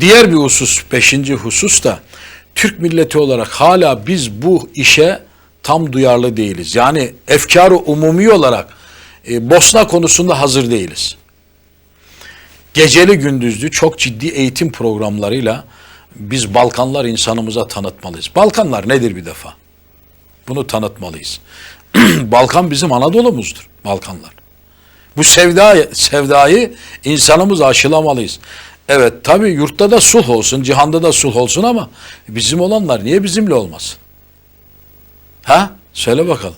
Diğer bir husus, beşinci husus da Türk milleti olarak hala biz bu işe tam duyarlı değiliz. Yani efkarı umumi olarak e, Bosna konusunda hazır değiliz. Geceli gündüzlü çok ciddi eğitim programlarıyla biz Balkanlar insanımıza tanıtmalıyız. Balkanlar nedir bir defa? Bunu tanıtmalıyız. Balkan bizim Anadolu'muzdur. Balkanlar. Bu sevda, sevdayı insanımız aşılamalıyız. Evet tabi yurtta da sulh olsun, cihanda da sulh olsun ama bizim olanlar niye bizimle olmasın? Ha? Söyle bakalım.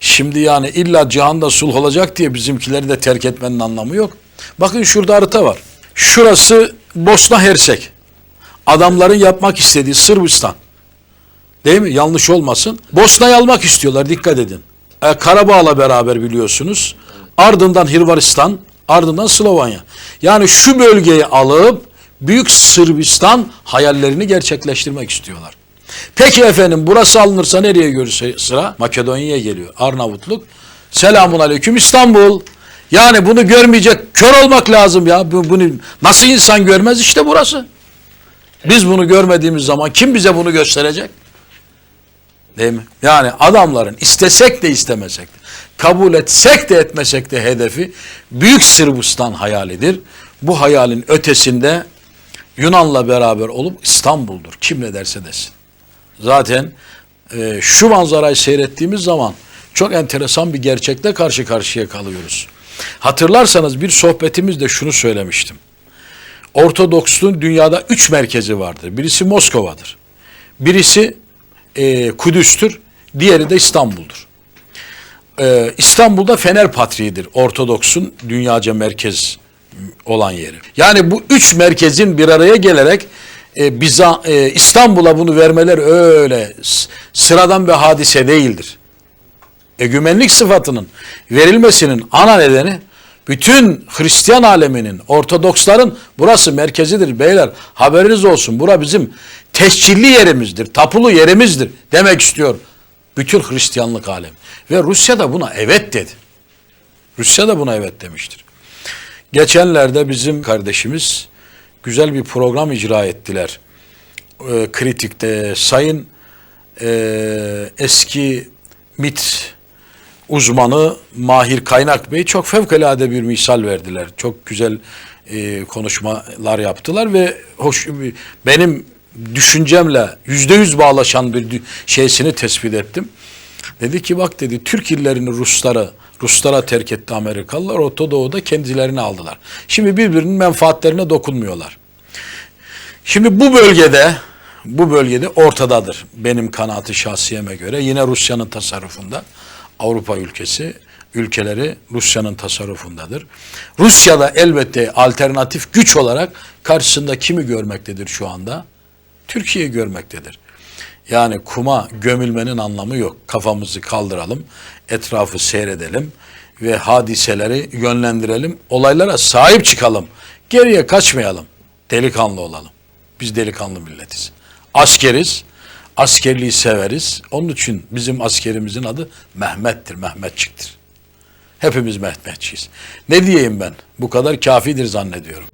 Şimdi yani illa cihanda sulh olacak diye bizimkileri de terk etmenin anlamı yok. Bakın şurada harita var. Şurası Bosna Hersek. Adamların yapmak istediği Sırbistan. Değil mi? Yanlış olmasın. Bosna'yı almak istiyorlar dikkat edin. E, Karabağ'la beraber biliyorsunuz. Ardından Hırvatistan, ardından Slovanya. Yani şu bölgeyi alıp Büyük Sırbistan hayallerini gerçekleştirmek istiyorlar. Peki efendim burası alınırsa nereye görürse sıra? Makedonya'ya geliyor. Arnavutluk. Selamun aleyküm İstanbul. Yani bunu görmeyecek kör olmak lazım ya. Bu- Bunu nasıl insan görmez işte burası. Biz bunu görmediğimiz zaman kim bize bunu gösterecek? Değil mi? Yani adamların istesek de istemesek de, kabul etsek de etmesek de hedefi Büyük Sırbistan hayalidir. Bu hayalin ötesinde Yunan'la beraber olup İstanbul'dur. Kim ne derse desin. Zaten e, şu manzarayı seyrettiğimiz zaman çok enteresan bir gerçekle karşı karşıya kalıyoruz. Hatırlarsanız bir sohbetimizde şunu söylemiştim. Ortodoksluğun dünyada üç merkezi vardır. Birisi Moskova'dır. Birisi e, Kudüs'tür. Diğeri de İstanbul'dur. E, İstanbul'da Fener Patriği'dir. Ortodoksun dünyaca merkez olan yeri. Yani bu üç merkezin bir araya gelerek e, Biza, e, İstanbul'a bunu vermeler öyle sıradan bir hadise değildir. Egümenlik sıfatının verilmesinin ana nedeni bütün Hristiyan aleminin, Ortodoksların burası merkezidir beyler. Haberiniz olsun. Bura bizim tescilli yerimizdir, tapulu yerimizdir demek istiyor bütün Hristiyanlık alemi. Ve Rusya da buna evet dedi. Rusya da buna evet demiştir. Geçenlerde bizim kardeşimiz güzel bir program icra ettiler. Ee, kritikte sayın e, eski MIT uzmanı Mahir Kaynak Bey çok fevkalade bir misal verdiler. Çok güzel e, konuşmalar yaptılar ve hoş benim düşüncemle yüzde yüz bağlaşan bir şeysini tespit ettim. Dedi ki bak dedi Türk illerini Ruslara Ruslara terk etti Amerikalılar. Orta Doğu'da kendilerini aldılar. Şimdi birbirinin menfaatlerine dokunmuyorlar. Şimdi bu bölgede bu bölgede ortadadır benim kanaati şahsiyeme göre. Yine Rusya'nın tasarrufunda. Avrupa ülkesi ülkeleri Rusya'nın tasarrufundadır. Rusya da elbette alternatif güç olarak karşısında kimi görmektedir şu anda? Türkiye görmektedir. Yani kuma gömülmenin anlamı yok. Kafamızı kaldıralım, etrafı seyredelim ve hadiseleri yönlendirelim. Olaylara sahip çıkalım. Geriye kaçmayalım. Delikanlı olalım. Biz delikanlı milletiz. Askeriz. Askerliği severiz. Onun için bizim askerimizin adı Mehmet'tir, Mehmetçik'tir. Hepimiz Mehmetçiyiz. Ne diyeyim ben? Bu kadar kafidir zannediyorum.